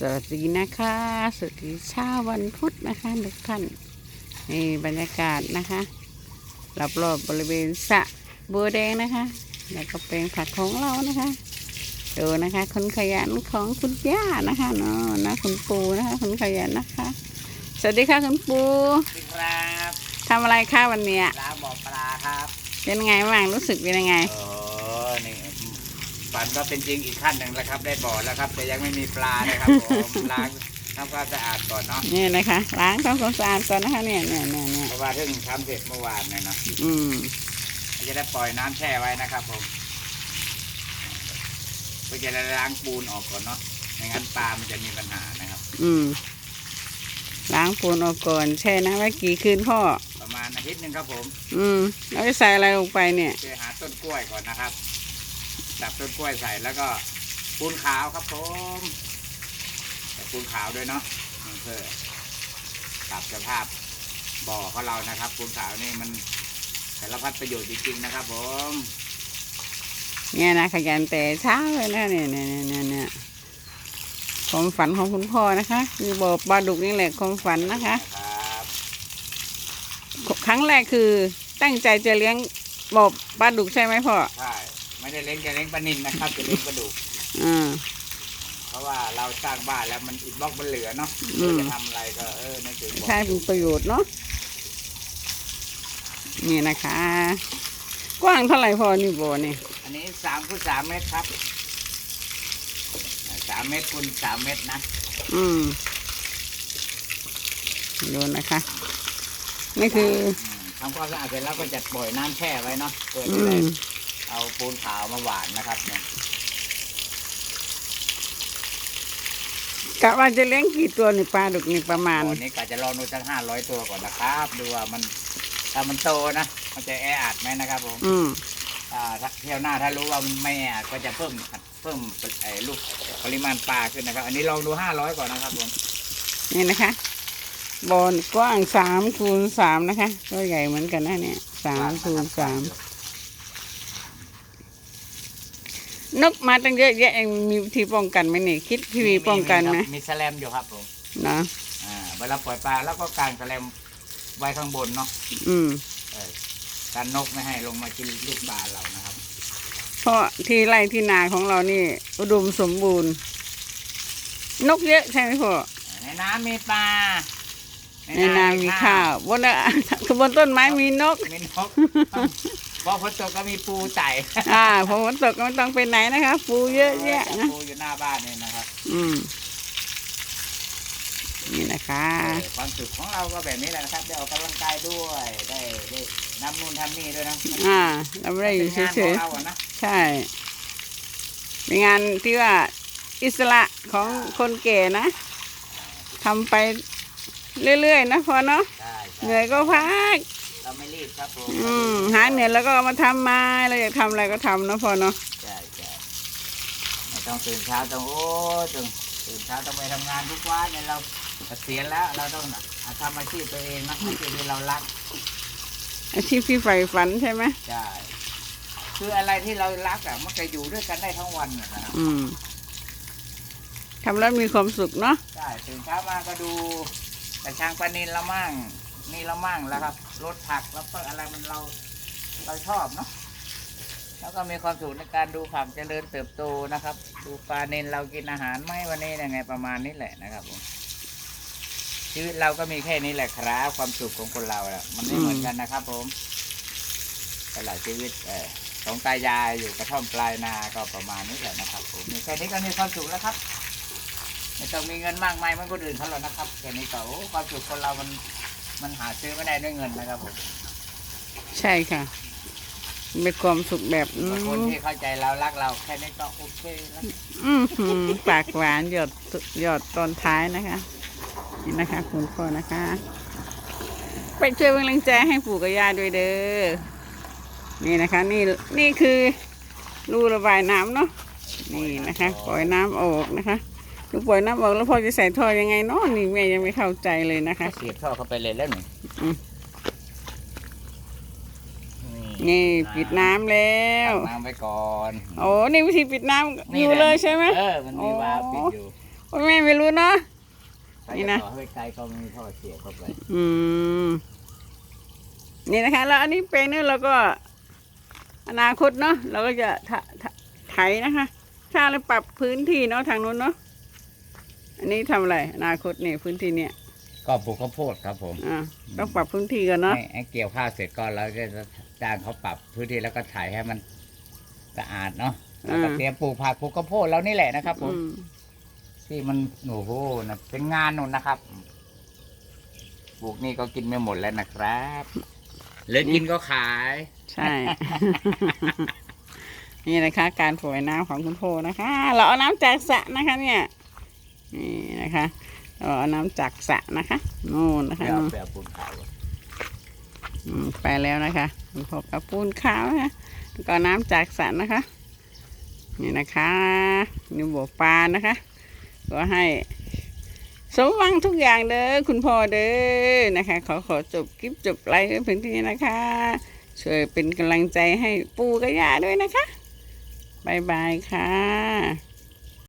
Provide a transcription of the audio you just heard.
สวัสดีนะคะ สวัสดีเช้าวันพุธนะคะทุกท่านนี่บรรยากาศนะคะรอบๆบบริเวณสระบัวแดงนะคะ แล้วก็เป็นผักของเรานะคะดูนะคะคนขยันของคุณย่านะคะเนาะนะคุณปูนะคะคนขยันนะคะ สวัสดีค่ะคุณปูสวัสดีครับทำอะไรคะวันเนี้ยร้านบ่อปลาครับ เป็นไงบ้างรู้สึกเป็นยังไงโอ้นี่ ฝันก็เป็นจริงอีกขั้นหนึ่งแล้วครับ ได้บ่อแล้วครับ แต่ยังไม่มีปลาเลยครับผมล้างทำความสะอาดก่อนเนาะนี่นะคะล้างทำความสะอาดก่อนนะคะเนี่ยเนี่ยเนี่ยเนี่ยเพราะว่าเพิ่งทำเสร็จเมื่อวานเนี่ยเนาะอืมจะได้ปล่อยน้ำแช่ไว้นะครับผมเพื่อจะได้ล้างปูนออกก่อนเนาะไม่งั้นปลามันจะมีปัญหานะครับ อืมล้างปูนออกก่อนแช่น้ำไว้กี่คืนพ่อประมาณอาทิตย์หนึ่งครับผม อืมแล้วจะใส่อะไรลงไปเนี่ยจะหาต้นกล้วยก่อนนะครับ จับต้นกล้วยใส่แล้วก็ปูนขาวครับผมแต่ปูนขาวด้วยเนาะเพื่อปรับสภาพบ่อของเรานะครับปูนขาวนี่มันสารพัดประโยชน์จริงๆนะครับผมเนี่ยนะขยันแต่เช้าเลยนะเนี่ยเนี่ยเนี่ยเนี่ยเนี่ยความฝันของคุณพ่อนะคะคือบ่อปลาดุกนี่แหละความฝันนะคะ ครับครั้งแรกคือตั้งใจจะเลี้ยงบ่อปลาดุกใช่ไหมพ่อใช่ ไม่ได้เลี้ยงจะเลี้ยงปลานินนะครับจะเลี้ยงปลาดุกอ่า เพราะว่าเราสร้างบ้านแล้วมันอิฐบล็อกมันเหลือเนาะอืมจะทำอะไรก็เออนึกถึงบ่อใช้เป็นประโยชน์เนาะนี่นะคะ กว้างเท่าไหร่พ่อนี่บ่อนี่อันนี้สามคูณสามเมตรครับสามเมตรคูณสามเมตรนะอืมดูนะคะ นี่คือทำความสะอาดเสร็จแล้วก็จะปล่อยน้ำแช่ไว้เนาะเพื่ออืจะได้ม เอาปูนขาวมาหวานนะครับเนี่ยกะว่าจะเลี้ยงกี่ตัวนี่ปลาดุกนี่ประมาณตอนนี้กะจะลองดูสักห้าร้อยตัวก่อนนะครับ ดูว่ามันถ้ามันโตนะ มันจะแออัดไหมนะครับผมอืมอ่าถ้าเที่ยวหน้าถ้ารู้ว่ามันไม่แออัดก็จะเพิ่มเพิ่มไอ้ลูกปริมาณปลาขึ้นนะครับ อันนี้ลองดูห้าร้อยก่อนนะครับผมนี่นะคะบอนกว้างสามคูณสามนะคะก็ใหญ่เหมือนกันนะเนี่ยสามคูณสาม นกมาตั้งเยอะแยะเองมีวิธีป้องกันไหมเนี่ยคิดวิธีป้องกันไหมมีแสแลมอยู่ครับผมเนาะอ่าเวลาปล่อยปลาแล้วก็กางแสแลมไว้ข้างบนเนาะอืมเออการนกไม่ให้ลงมากินลูกปลาเรานะครับ เพราะที่ไร่ที่นาของเรานี่ อุดมสมบูรณ์ นกเยอะใช่ไหมพ่อในน้ำมีปลาในนามีข้าวบนน่ะบนต้นไม้มีนกมีนก พอฝนตกก็มีปูไต่อ่าพอฝนตกก็ไม่ต้องไปไหนนะคะ ปูเยอะแยะนะ ปูอยู่หน้าบ้านนี่นะครับ อืม นี่นะคะเออความสุขของเราก็แบบนี้แหละนะครับ ได้ออกกำลังกายด้วย ได้ได้นำนู่นทำนี่ด้วยนะอ่าเราไม่ได้อยู่เป็นงานเฉขยองเราอะนะๆใช่ เป็นงานที่ว่าอิสระของคนแก่นะทำไปเรื่อยๆ นะพอเนาะใช่เหนื่อยก็พัก เราไม่รีบครับผมอืมหาเหนื่อยแล้วก็เอามาทำมาเราอยากทำอะไรก็ทำเนาะพอเนาะใช่ใช่ไม่ต้องตื่นเช้าต้องโอ้ต้องตื่นเช้าต้องไปทำงานทุกวันเนี่ยเราเกษียณแล้วเราต้องทำอาชีพตัวเองนะอาชีพที่เรารักอาชีพที่ใฝ่ฝันใช่ไหมใช่คืออะไรที่เรารักอะมันจะอยู่ด้วยกันได้ทั้งวันนะนะครับอืมทำแล้วมีความสุขเนาะใช่ตื่นเช้ามาก็ดูกระชังปลานินละมั่งนี่ละมั่งแล้วครับ รถผักแล้วก็อะไรมันเราเราชอบเนาะแล้วก็มีความสุขในการดูผักเจริญเติบโตนะครับ ดูปลาเนนเรากินอาหารไหมวันนี้ยังไงประมาณนี้แหละนะครับผมชีวิตเราก็มีแค่นี้แหละครับความสุขของคนเราอะมันไม่เหมือนกันนะครับ ผมแต่หลายชีวิตเออสองตายายอยู่กระท่อมปลายนาก็ประมาณนี้แหละนะครับ ผมมีแค่นี้ก็มีความสุขแล้วครับไม่ต้องมีเงินมากมายเหมือนคนอื่นเขาหรอกนะครับแค่นี้ก็โอ้ความสุขคนเรามัน มันหาซื้อไม่ได้ด้วยเงินนะครับผมใช่ค่ะเป็นความสุขแบบอืบางคนมที่เข้าใจเรารักเราแค่นี้ก็โอเคแล้วอืมหืมปากหวานหยดหยดตอนท้ายนะคะนี่นะคะคุณพ่อนะคะ ไปช่วยเป็นกำลังใจให้ปู่กับย่าด้วยเด้อนี่นะคะนี่นี่คือรูระบายน้ำเนาะนี่นะคะปล่อยน้ำออกนะคะ ลูกปล่อยน้ำออกแล้วพ่อจะใส่ท่อยังไงเนาะนี่แม่ยังไม่เข้าใจเลยนะคะ เสียบท่อเข้าไปเลยแล้วหนึ่งอืม นี่ปิดน้ำแล้วน้ำไว้ก่อนโอ้นี่วิธีปิดน้ำอยู่เลยใช่ไหม เออมันมีวาล์วปิดอยู่โอ้ยแม่ไม่รู้เนาะ ถ้านี่จะนะ ต่อให้ไกลก็ไม่มีท่อเสียบเข้าไปอืม นี่นะคะ แล้วอันนี้แปลงนี้เราก็ อนาคตเนาะเราก็จะไถไถไถนะคะ ถ้าเราปรับพื้นที่เนาะทางนู้นเนาะอั นนี้ทำอะไรอนาคตนี่พื้นที่เนี่ยก็ปลูกข้าวโพดครับผมอ่าต้องปรับพื้นที่กันเนาะให้ให้เกี่ยวข้าวเสร็จก่อนแล้วก็จะจ้างเขาปรับพื้นที่แล้วก็ถ่ายให้มันสะอาดเนาะแล้วก็เตรียมปลูกผักปลูกข้าวโพดแล้วนี่แหละนะครับผมอืมที่มันโอ้โหนะเป็นงานนู่นนะครับปลูกนี่ก็กินไม่หมดแล้วนะครับเหลือกินก็ขาย ใช่ นี่นะคะ การป่วยน้ำของคุณโพนะคะ เราเอาน้ำจากสระนะคะ เนี่ย นี่นะคะเราเอาน้ำจากสระนะคะนู่นนะคะเดี๋ยวนู่นไปเอาปูนขาวอืมไปแล้วนะคะคุณพ่อกับปูนขาวนะคะแล้วก็น้ำจากสระนะคะ นี่นะคะนี่บัวปลานะคะ ก็ให้สมหวังทุกอย่างเด้อคุณพ่อเด้อนะคะ ขอขอจบคลิปจบไลฟ์ไว้เพียงเท่านี้นะคะ ช่วยเป็นกำลังใจให้ปู่กับย่าด้วยนะคะบายบายค่ะ